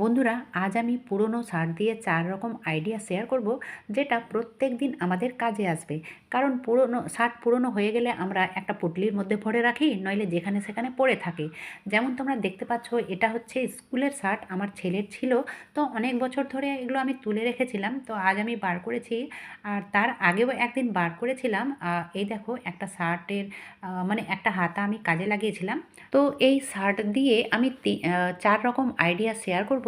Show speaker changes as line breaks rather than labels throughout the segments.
বন্ধুরা, আজ আমি পুরনো শার্ট দিয়ে চার রকম আইডিয়া শেয়ার করব যেটা প্রত্যেক দিন আমাদের কাজে আসবে। কারণ পুরনো শার্ট পুরনো হয়ে গেলে আমরা একটা পুটলির মধ্যে ভরে রাখি, নইলে যেখানে সেখানে পড়ে থাকে। যেমন তোমরা দেখতে পাচ্ছ, এটা হচ্ছে স্কুলের শার্ট আমার ছেলের ছিল। তো অনেক বছর ধরে এগুলো আমি তুলে রেখেছিলাম। তো আজ আমি বার করেছি। আর তার আগেও একদিন বার করেছিলাম। এই দেখো, একটা শার্টের মানে একটা হাতা আমি কাজে লাগিয়েছিলাম। তো এই শার্ট দিয়ে আমি চার রকম আইডিয়া শেয়ার করব।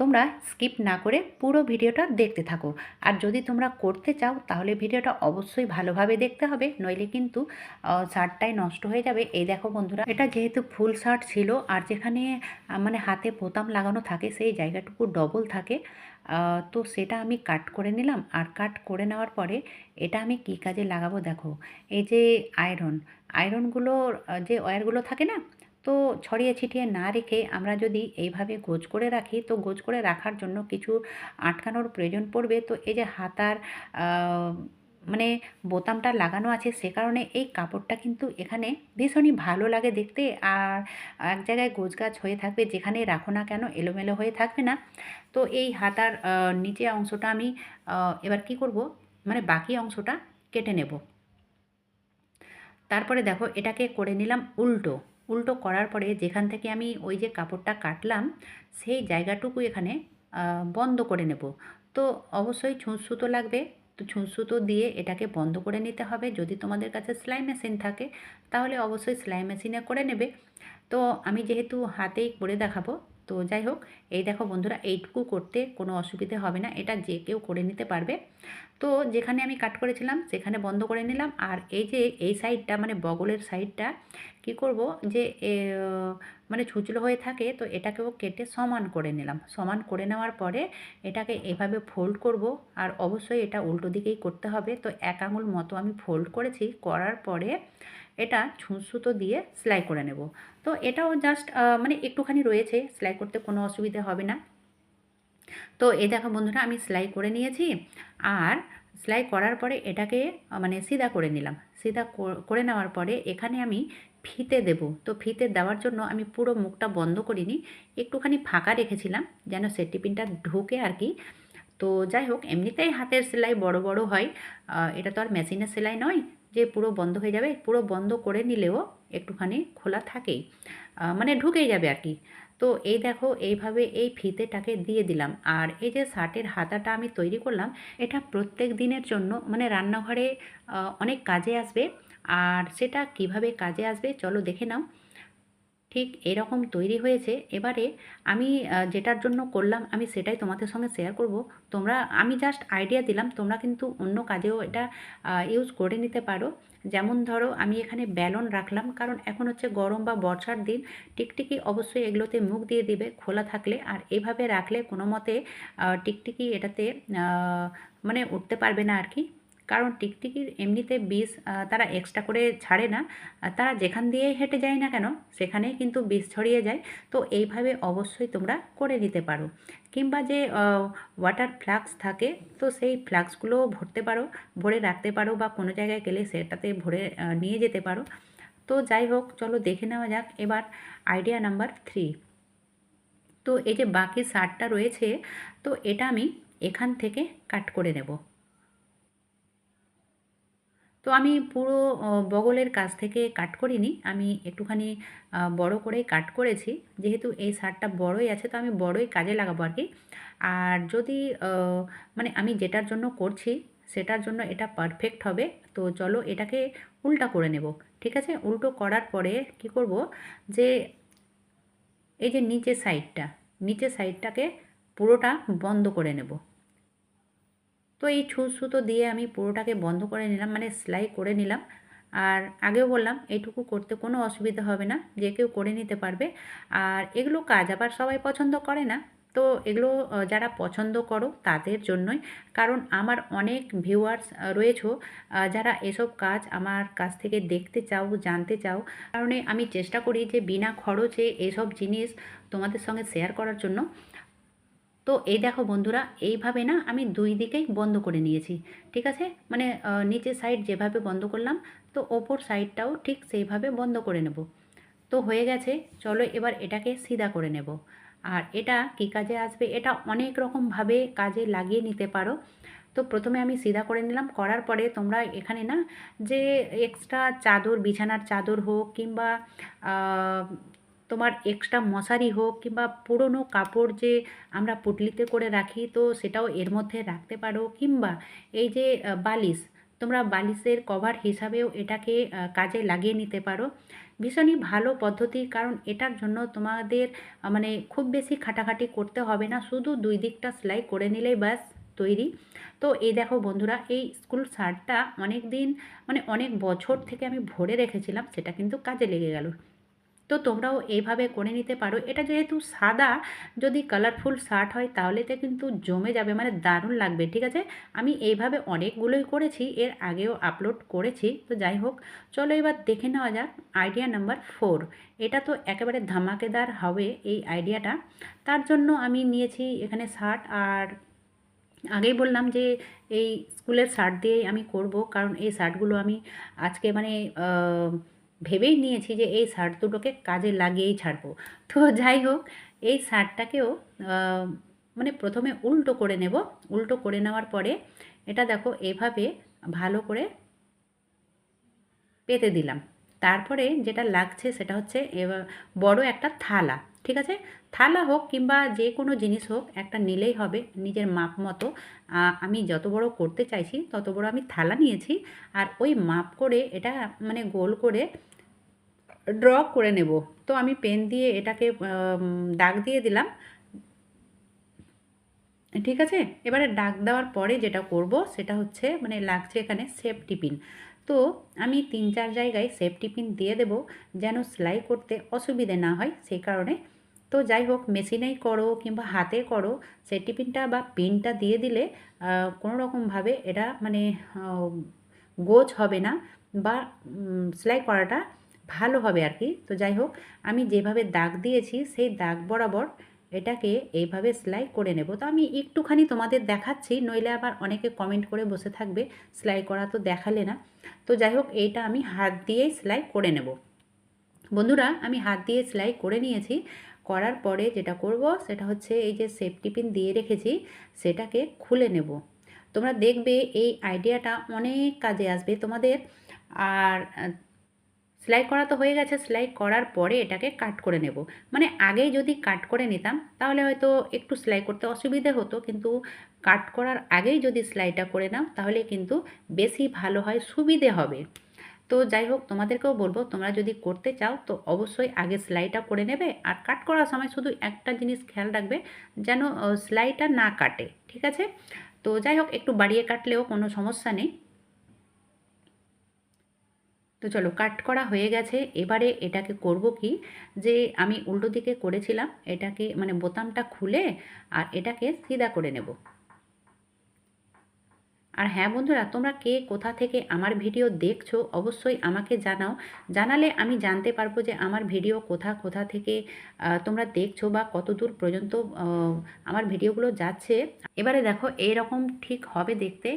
তোমরা স্কিপ না করে পুরো ভিডিওটা দেখতে থাকো। আর যদি তোমরা করতে চাও, তাহলে ভিডিওটা অবশ্যই ভালোভাবে দেখতে হবে, নইলে কিন্তু শার্টটাই নষ্ট হয়ে যাবে। এই দেখো বন্ধুরা, এটা যেহেতু ফুল শার্ট ছিল, আর যেখানে মানে হাতে বোতাম লাগানো থাকে, সেই জায়গাটুকু ডবল থাকে তো সেটা আমি কাট করে নিলাম। আর কাট করে নেওয়ার পরে, এটা আমি কী কাজে লাগাবো দেখো, এই যে আয়রন আয়রনগুলোর যে ওয়্যারগুলো থাকে না তো ছড়িয়ে ছিটিয়ে না রেখে আমরা যদি এইভাবে গোজ করে রাখি, তো গোজ করে রাখার জন্য কিছু আটকানোর প্রয়োজন পড়বে। তো এই যে হাতার মানে বোতামটা লাগানো আছে সে কারণে এই কাপড়টা কিন্তু এখানে ভীষণই ভালো লাগে দেখতে। আর এক জায়গায় গোছগাছ হয়ে থাকবে, যেখানে রাখো না কেন এলোমেলো হয়ে থাকবে না। তো এই হাতার নিচে অংশটা আমি এবার কি করব? মানে বাকি অংশটা কেটে নেব। তারপরে দেখো এটাকে করে নিলাম উল্টো। উল্টো করার পরে যেখান থেকে আমি ওই যে কাপড়টা কাটলাম, সেই জায়গাটুকু এখানে বন্ধ করে নেব। তো অবশ্যই ছুঁচ সুতো লাগবে। তো ছুঁচ সুতো দিয়ে এটাকে বন্ধ করে নিতে হবে। যদি তোমাদের কাছে সেলাই মেশিন থাকে, তাহলে অবশ্যই সেলাই মেশিনে করে নেবে। তো আমি যেহেতু হাতেই করে দেখাবো, তো যাই হোক এই দেখো বন্ধুরা, এইটুকু করতে কোনো অসুবিধে হবে না, এটা যে কেউ করে নিতে পারবে। তো যেখানে আমি কাট করেছিলাম, সেখানে বন্ধ করে নিলাম। আর এই যে, এই সাইডটা মানে বগলের সাইডটা কি করব যে মানে ছুচলো হয়ে থাকে, তো এটাকেও কেটে সমান করে নিলাম। সমান করে নেওয়ার পরে এটাকে এভাবে ফোল্ড করব। আর অবশ্যই এটা উল্টো দিকেই করতে হবে। তো এক আঙুল মতো আমি ফোল্ড করেছি, করার পরে এটা ছুঁচ সুতো দিয়ে সেলাই করে নেব। তো এটাও জাস্ট মানে একটুখানি রয়েছে, সেলাই করতে কোনো অসুবিধা হবে না। তো এই দেখো বন্ধুরা, আমি সেলাই করে নিয়েছি। আর সেলাই করার পরে এটাকে মানে সিধা করে নিলাম। সিধা কর- নেওয়ার পরে এখানে আমি ফিতে দেব। তো ফিতে দেওয়ার জন্য আমি পুরো মুখটা বন্ধ করিনি। একটুখানি ফাঁকা রেখেছিলাম যেন সেটি পিনটা ঢুকে আর কি। তো যাই হোক, এমনিতেই হাতের সেলাই বড় বড় হয়। এটা তো আর মেশিনের সেলাই নয় যে পুরো বন্ধ হয়ে যাবে। পুরো বন্ধ করে নিলেও একটুখানি খোলা থাকেই। মানে ঢুকেই যাবে আর কি। তো এই দেখো, এইভাবে এই ফিতেটাকে দিয়ে দিলাম। আর এই যে শার্টের হাতাটা আমি তৈরি করলাম, এটা প্রত্যেক দিনের জন্য মানে রান্নাঘরে অনেক কাজে আসবে। আর সেটা কীভাবে কাজে আসবে চলো দেখে নাও। ঠিক এরকম তৈরি হয়েছে। এবারে আমি যেটার জন্য করলাম, আমি সেটাই তোমাদের সঙ্গে শেয়ার করব। তোমরা, আমি জাস্ট আইডিয়া দিলাম, তোমরা কিন্তু অন্য কাজেও এটা ইউজ করে নিতে পারো। যেমন ধরো আমি এখানে ব্যালন রাখলাম, কারণ এখন হচ্ছে গরম বা বর্ষার দিন, টিকটিকি অবশ্যই এগুলোতে মুখ দিয়ে দিবে, খোলা থাকলে, আর এভাবে রাখলে কোনো মতে টিকটিকি এটাতে মানে উঠতে পারবে না আর কি। কারণ টিকটিকির এমনিতে বিষ তারা এক্সট্রা করে ছাড়ে না। তারা যেখান দিয়ে হেঁটে যায় না কেন, সেখানেই কিন্তু বিষ ছড়িয়ে যায়। তো এইভাবে অবশ্যই তোমরা করে নিতে পারো। কিংবা যে ওয়াটার ফ্লাক্স থাকে, তো সেই ফ্লাক্সগুলো ভরতে পারো, ভরে রাখতে পারো বা কোনো জায়গায় গেলে সেটাতে ভরে নিয়ে যেতে পারো। তো যাই হোক, চলো দেখে নেওয়া যাক। এবার আইডিয়া নাম্বার থ্রি তো এই যে বাকি শার্টটা রয়েছে, তো এটা আমি এখান থেকে কাট করে নেব। তো আমি পুরো বগলের কাছ থেকে কাট করিনি। আমি একটুখানি বড় করেই কাট করেছি। যেহেতু এই শার্টটা বড়ই আছে, তো আমি বড়ই কাজে লাগাবো আর কি আর যদি মানে আমি যেটার জন্য করছি, সেটার জন্য এটা পারফেক্ট হবে। তো চলো এটাকে উল্টা করে নেব, ঠিক আছে? উল্টো করার পরে কি করব যে, এই যে নিচের সাইডটা নিচের সাইডটাকে পুরোটা বন্ধ করে নেব। তো এই ছুঁচ সুতো দিয়ে আমি পুরোটাকে বন্ধ করে নিলাম মানে সেলাই করে নিলাম। আর আগেও বললাম এইটুকু করতে কোনো অসুবিধা হবে না, যে কেউ করে নিতে পারবে। আর এগুলো কাজ আবার সবাই পছন্দ করে না। তো এগুলো যারা পছন্দ করো তাদের জন্যই। কারণ আমার অনেক ভিউয়ার্স রয়েছে যারা এসব কাজ আমার কাছ থেকে দেখতে চাও, জানতে চাও। কারণে আমি চেষ্টা করি যে বিনা খরচে এসব জিনিস তোমাদের সঙ্গে শেয়ার করার জন্য। তো এই দেখো বন্ধুরা, এইভাবে না আমি দুই দিকেই বন্ধ করে নিয়েছি, ঠিক আছে? মানে নিচের সাইড যেভাবে বন্ধ করলাম, তো ওপর সাইডটাও ঠিক সেইভাবে বন্ধ করে নেব। তো হয়ে গেছে, চলো এবার এটাকে সিধা করে নেব। আর এটা কী কাজে আসবে? এটা অনেক রকমভাবে কাজে লাগিয়ে নিতে পারো। তো প্রথমে আমি সিধা করে নিলাম, করার পরে তোমরা এখানে না যে এক্সট্রা চাদর, বিছানার চাদর হোক কিংবা তোমার এক্সট্রা মশারি হোক কিংবা পুরনো কাপড় যে আমরা পুটলিতে করে রাখি, তো সেটাও এর মধ্যে রাখতে পারো। কিংবা এই যে বালিশ, তোমরা বালিশের কভার হিসাবেও এটাকে কাজে লাগিয়ে নিতে পারো। ভীষণই ভালো পদ্ধতি, কারণ এটার জন্য তোমাদের মানে খুব বেশি খাটাখাটি করতে হবে না, শুধু দুই দিকটা সেলাই করে নিলেই ব্যাস, তৈরি। তো এই দেখো বন্ধুরা, এই স্কুল শার্টটা অনেক দিন মানে অনেক বছর থেকে আমি ভরে রেখেছিলাম, সেটা কিন্তু কাজে লেগে গেল। তো তোমরাও এইভাবে করে নিতে পারো। এটা যেহেতু সাদা, যদি কালারফুল শার্ট হয় তাহলে তো কিন্তু জমে যাবে মানে দারুণ লাগবে, ঠিক আছে? আমি এইভাবে অনেকগুলোই করেছি, এর আগেও আপলোড করেছি, তো যাই হোক, চলো এবার দেখে নেওয়া যাক আইডিয়া নাম্বার ফোর এটা তো একেবারে ধামাকেদার হবে এই আইডিয়াটা তার জন্য আমি নিয়েছি এখানে শার্ট আর আগেই বললাম যে এই স্কুলের শার্ট দিয়েই আমি করব, কারণ এই শার্টগুলো আমি আজকে মানে ভেবেই নিয়েছি যে এই শার্ট দুটোকে কাজে লাগিয়েই ছাড়বো। তো যাই হোক, এই শার্টটাকেও মানে প্রথমে উল্টো করে নেব। উল্টো করে নেওয়ার পরে এটা দেখো এভাবে ভালো করে পেতে দিলাম। তারপরে যেটা লাগছে সেটা হচ্ছে বড় একটা থালা, ঠিক আছে? থালা হোক কিংবা যে কোনো জিনিস হোক, একটা নিলেই হবে নিজের মাপ মতো। আমি যত বড় করতে চাইছি, তত বড় আমি থালা নিয়েছি। আর ওই মাপ করে এটা মানে গোল করে ড্র করে নেব। তো আমি পেন দিয়ে এটাকে দাগ দিয়ে দিলাম। ঠিক আছে? এবারে ডাক দেওয়ার পরে যেটা করব, সেটা হচ্ছে মানে লাগছে এখানে সেফ টিপিন তো আমি তিন চার জায়গায় সেফ টিপিন দিয়ে দেব, যেন সেলাই করতে অসুবিধে না হয় সেই কারণে। তো যাই হোক মেশিনেই করো কিংবা হাতে করো সেই টিফিনটা বা পিনটা দিয়ে দিলে কোনো রকমভাবে এটা মানে গোছ হবে না বা সেলাই করাটা ভালো হবে আর কি। তো যাই হোক, আমি যেভাবে দাগ দিয়েছি, সেই দাগ বরাবর এটাকে এইভাবে সেলাই করে নেব। তো আমি একটুখানি তোমাদের দেখাচ্ছি, নইলে আবার অনেকে কমেন্ট করে বসে থাকবে, সেলাই করা তো দেখালে না। তো যাই হোক, এইটা আমি হাত দিয়েই সেলাই করে নেব। বন্ধুরা, আমি হাত দিয়ে সেলাই করে নিয়েছি। করার পরে যেটা করব, সেটা হচ্ছে এই যে সেফটি পিন দিয়ে রেখেছি, সেটাকে খুলে নেব। তোমরা দেখবে এই আইডিয়াটা অনেক কাজে আসবে তোমাদের। আর সেলাই করা তো হয়ে গেছে, সেলাই করার পরে এটাকে কাট করে নেব। মানে আগেই যদি কাট করে নিতাম, তাহলে হয়তো একটু সেলাই করতে অসুবিধে হতো, কিন্তু কাট করার আগেই যদি সেলাইটা করে নাও, তাহলে কিন্তু বেশি ভালো হয়, সুবিধে হবে। তো যাই হোক, তোমাদেরকেও বলব, তোমরা যদি করতে চাও, তো অবশ্যই আগে সেলাইটা করে নেবে। আর কাট করার সময় শুধু একটা জিনিস খেয়াল রাখবে, যেন সেলাইটা না কাটে, ঠিক আছে? তো যাই হোক, একটু বাড়িয়ে কাটলেও কোনো সমস্যা নেই। তো চলো কাট করা হয়ে গেছে। এবারে এটাকে করব কি? যে আমি উল্টো দিকে করেছিলাম, এটাকে মানে বোতামটা খুলে আর এটাকে সিধা করে নেব। আর হ্যাঁ বন্ধুরা, তোমরা কে কোথা থেকে আমার ভিডিও দেখছ অবশ্যই আমাকে জানাও। জানালে আমি জানতে পারব যে আমার ভিডিও কোথা কোথা থেকে তোমরা দেখছ বা কত দূর পর্যন্ত আমার ভিডিওগুলো যাচ্ছে। এবারে দেখো, এইরকম ঠিক হবে দেখতে।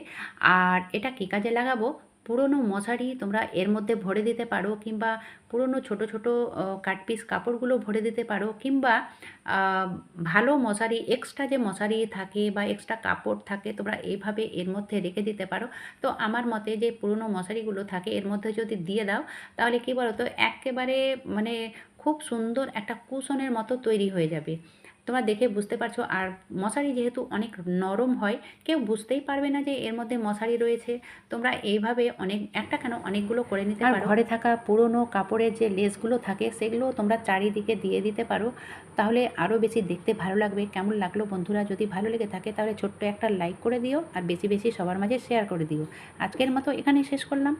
আর এটা কী কাজে লাগাবো? পুরনো মশারি তোমরা এর মধ্যে ভরে দিতে পারো কিংবা পুরনো ছোট ছোট কাটপিস কাপড়গুলো ভরে দিতে পারো কিংবা ভালো মশারি এক্সট্রা যে মশারি থাকে বা এক্সট্রা কাপড় থাকে তোমরা এইভাবে এর মধ্যে রেখে দিতে পারো। তো আমার মতে যে পুরনো মশারিগুলো থাকে এর মধ্যে যদি দিয়ে দাও, তাহলে কী বলো তো একেবারে মানে খুব সুন্দর একটা কুশনের মতো তৈরি হয়ে যাবে। তোমরা দেখে বুঝতে পারছ। আর মশারি যেহেতু অনেক নরম হয় কেউ বুঝতেই পারবে না যে এর মধ্যে মশারি রয়েছে। তোমরা এইভাবে অনেক একটা কেন অনেকগুলো করে নিতে পারো। ঘরে থাকা পুরনো কাপড়ের যে লেসগুলো থাকে সেগুলো তোমরা চারিদিকে দিয়ে দিতে পারো। তাহলে আরও বেশি দেখতে ভালো লাগবে। কেমন লাগল বন্ধুরা? যদি ভালো লেগে থাকে তাহলে ছোট্ট একটা লাইক করে দিও। আর বেশি বেশি সবার মাঝে শেয়ার করে দিও। আজকের মতো এখানেই শেষ করলাম।